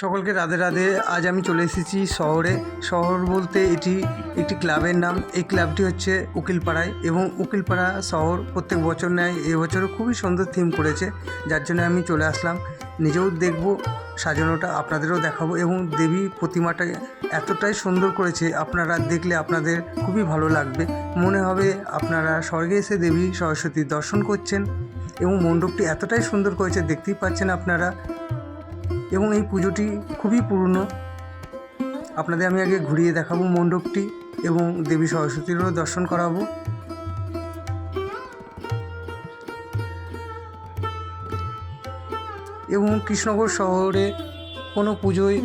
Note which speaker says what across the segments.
Speaker 1: সকলকে রাধে রাধে। আজ আমি চলে এসেছি শহরে। শহর বলতে এটি একটি ক্লাবের নাম। এই ক্লাবটি হচ্ছে উকিলপাড়ায় এবং উকিলপাড়া শহর প্রত্যেক বছর নেয়। এবছরও খুবই সুন্দর থিম করেছে, যার জন্য আমি চলে আসলাম। নিজেও দেখব, সাজানোটা আপনাদেরও দেখাবো এবং দেবী প্রতিমাটা এতটাই সুন্দর করেছে, আপনারা দেখলে আপনাদের খুবই ভালো লাগবে। মনে হবে আপনারা স্বর্গে এসে দেবী সরস্বতীর দর্শন করছেন এবং মণ্ডপটি এতটাই সুন্দর করেছে, দেখতেই পাচ্ছেন আপনারা। এবং এই পুজোটি খুবই পুরনো। আপনাদের আমি আগে ঘুরিয়ে দেখাবো মণ্ডপটি এবং দেবী সরস্বতীরও দর্শন করাবো। এবং কৃষ্ণনগর শহরে কোনো পুজোয়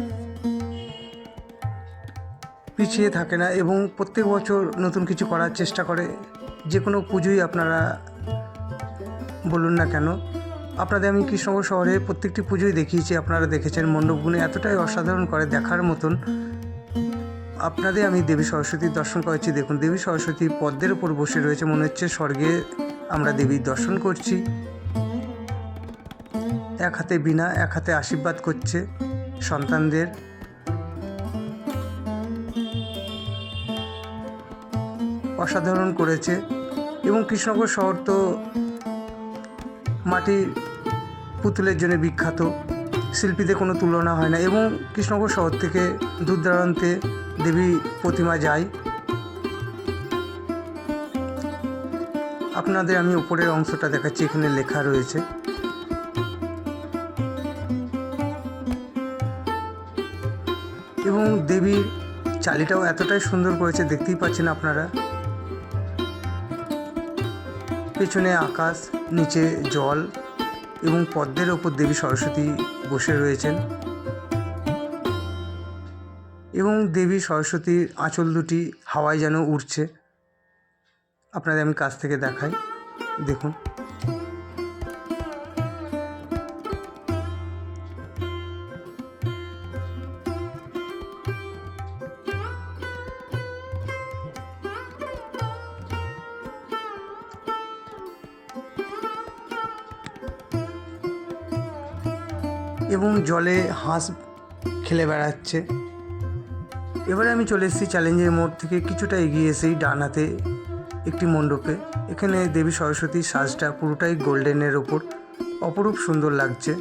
Speaker 1: পিছিয়ে থাকে না এবং প্রত্যেক বছর নতুন কিছু করার চেষ্টা করে। যে কোনো পুজোই আপনারা বলুন না কেন। আপনাদের আমি কৃষ্ণনগর শহরে প্রত্যেকটি পুজোই দেখিয়েছি, আপনারা দেখেছেন। মণ্ডপগুলো এতটাই অসাধারণ করে দেখার মতন। আপনাদের আমি দেবী সরস্বতীর দর্শন করেছি। দেখুন, দেবী সরস্বতী পদ্মের ওপর বসে রয়েছে, মনে হচ্ছে স্বর্গে আমরা দেবীর দর্শন করছি। এক হাতে বিনা এক হাতে আশীর্বাদ করছে সন্তানদের। অসাধারণ করেছে। এবং কৃষ্ণনগর শহর তো মাটির পুতুলের জন্য বিখ্যাত। শিল্পীদের কোনো তুলনা হয় না এবং কৃষ্ণনগর শহর থেকে দূর দূরান্তে দেবী প্রতিমা যায়। আপনাদের আমি উপরের অংশটা দেখাচ্ছি, এখানে লেখা রয়েছে। এবং দেবীর চালিটাও এতটাই সুন্দর করেছে, দেখতেই পাচ্ছেন আপনারা। পেছনে আকাশ, নিচে জল। এবং পদ্মের ওপর দেবী সরস্বতী বসে রয়েছেন। এবং দেবী সরস্বতীর আঁচল দুটি হাওয়ায় যেন উড়ছে। আপনাদের আমি কাছ থেকে দেখাই। দেখুন। এবং জলে হাঁস খেলে বেড়াচ্ছে। এবারে আমি চলে এসেছি চ্যালেঞ্জের মোড় থেকে কিছুটা এগিয়ে এসেই ডানাতে একটি মণ্ডপে। এখানে দেবী সরস্বতীর সাজটা পুরোটাই গোল্ডেনের ওপর। অপরূপ সুন্দর লাগছে।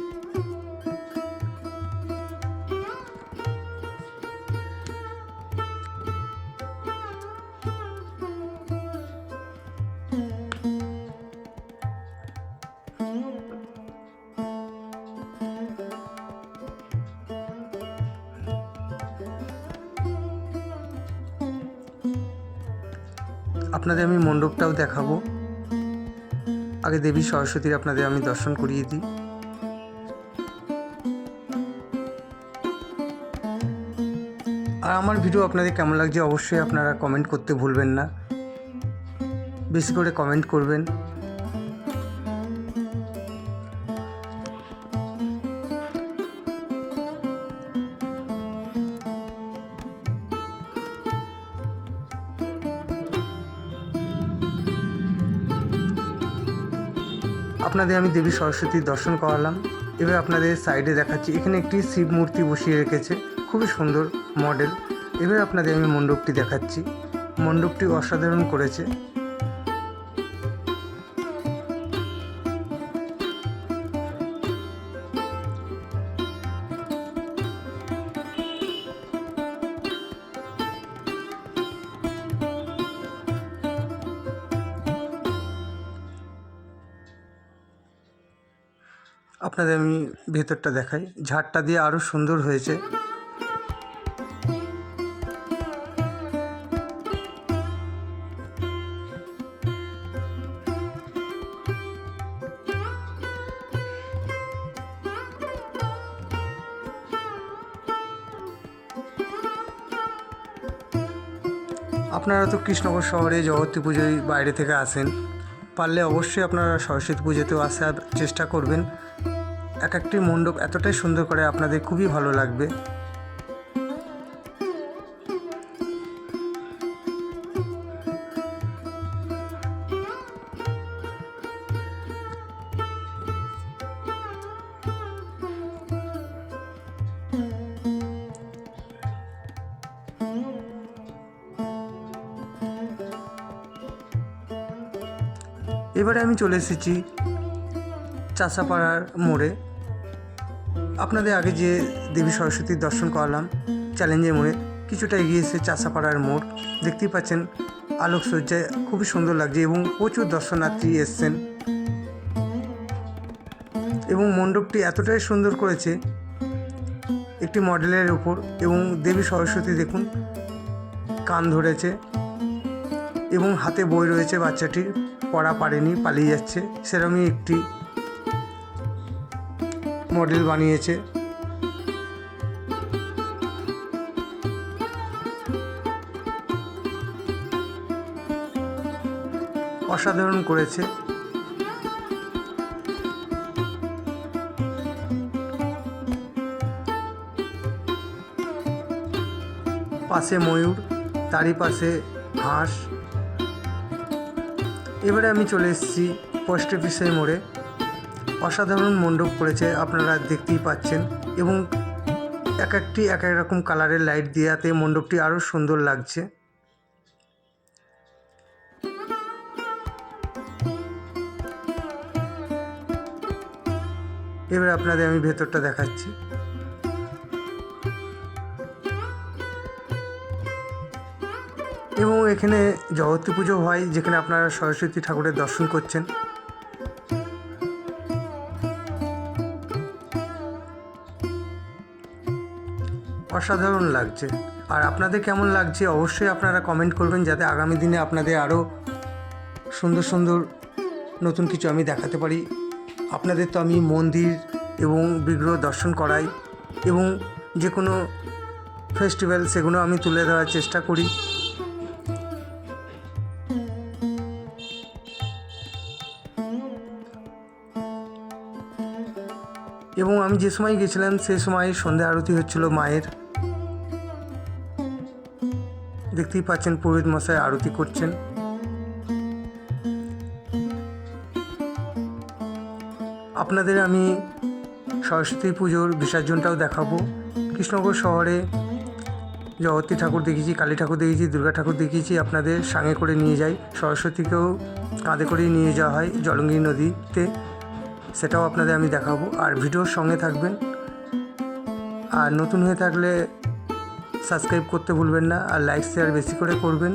Speaker 1: আপনাদের আমি মণ্ডপটাও দেখাবো। আগে দেবী সরস্বতীর আপনাদের আমি দর্শন করিয়ে দিই। আর আমার ভিডিও আপনাদের কেমন লাগছে অবশ্যই আপনারা কমেন্ট করতে ভুলবেন না। বেশি করে কমেন্ট করবেন। আপনাদের আমি দেবী সরস্বতীর দর্শন করালাম। এবার আপনাদের সাইডে দেখাচ্ছি। এখানে একটি শিব মূর্তি বসিয়ে রেখেছে। খুবই সুন্দর মডেল এবার আপনাদের আমি মণ্ডপটি দেখাচ্ছি। মণ্ডপটি অসাধারণ করেছে। আপনাদের আমি ভেতরটা দেখাই। ঝাড়টা দিয়ে আরও সুন্দর হয়েছে। আপনারা তো কৃষ্ণনগর শহরে জগতী পুজোয় বাইরে থেকে আসেন, পারলে অবশ্যই আপনারা সরস্বতী পুজোতেও আসার চেষ্টা করবেন। এক একটি মণ্ডপ এতটাই সুন্দর করে আপনাদের খুবই ভালো লাগবে। এবারে আমি চলে এসেছি চাষাপাড়ার মোড়ে। আপনাদের আগে যে দেবী সরস্বতীর দর্শন করালাম, চ্যালেঞ্জের মোড়ে, কিছুটা এগিয়ে এসে চাষাপাড়ার মোড়, দেখতেই পাচ্ছেন আলোকসজ্জায় খুবই সুন্দর লাগছে এবং প্রচুর দর্শনার্থী এসছেন। এবং মণ্ডপটি এতটাই সুন্দর করেছে, একটি মডেলের উপর এবং দেবী সরস্বতী দেখুন, কান ধরেছে এবং হাতে বই রয়েছে বাচ্চাটির পড়া পারেনি, পালিয়ে যাচ্ছে। সেরকমই একটি মডেল বানিয়েছে। অসাধারণ করেছে। পাশে ময়ূর, তারই পাশে হাঁস। এবারে আমি চলে এসেছি পোস্ট অফিসের মোড়ে। অসাধারণ মণ্ডপ করেছে আপনারা দেখতেই পাচ্ছেন এবং এক একটি, এক এক রকম কালারের লাইট দেওয়াতে মণ্ডপটি আরও সুন্দর লাগছে। এবার আপনাদের আমি ভেতরটা দেখাচ্ছি। এবং এখানে জগতী পুজো হয়, যেখানে আপনারা সরস্বতী ঠাকুরের দর্শন করছেন। অসাধারণ লাগছে। আর আপনাদের কেমন লাগছে অবশ্যই আপনারা কমেন্ট করবেন যাতে আগামী দিনে আপনাদের আরও সুন্দর সুন্দর নতুন কিছু আমি দেখাতে পারি। আপনাদের তো আমি মন্দির এবং বিগ্রহ দর্শন করাই এবং যে কোনো ফেস্টিভ্যাল সেগুলো আমি তুলে ধরার চেষ্টা করি। এবং আমি যে সময় গেছিলাম সে সময় সন্ধ্যা আরতি হচ্ছিল মায়ের। দেখতেই পাচ্ছেন পুরোহিত মশাই আরতি করছেন। আপনাদের আমি সরস্বতী পুজোর বিসর্জনটাও দেখাবো। কৃষ্ণনগর শহরে জগতী ঠাকুর দেখেছি কালী ঠাকুর দেখেছি দুর্গা ঠাকুর দেখেছি আপনাদের সাঙে করে নিয়ে যাই। সরস্বতীকেও কাঁধে করেই নিয়ে যাওয়া হয় জলঙ্গি নদীতে। সেটাও আপনাদের আমি দেখাবো। আর ভিডিওর সঙ্গে থাকবেন। আর নতুন হয়ে থাকলে সাবস্ক্রাইব করতে ভুলবেন না আর লাইক শেয়ার বেশি করে করবেন।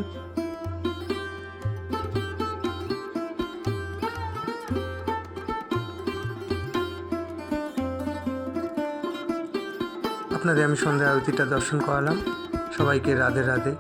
Speaker 1: আপনাদের আমি সন্ধ্যা আরতিটা দর্শন করালাম। সবাইকে রাধে রাধে।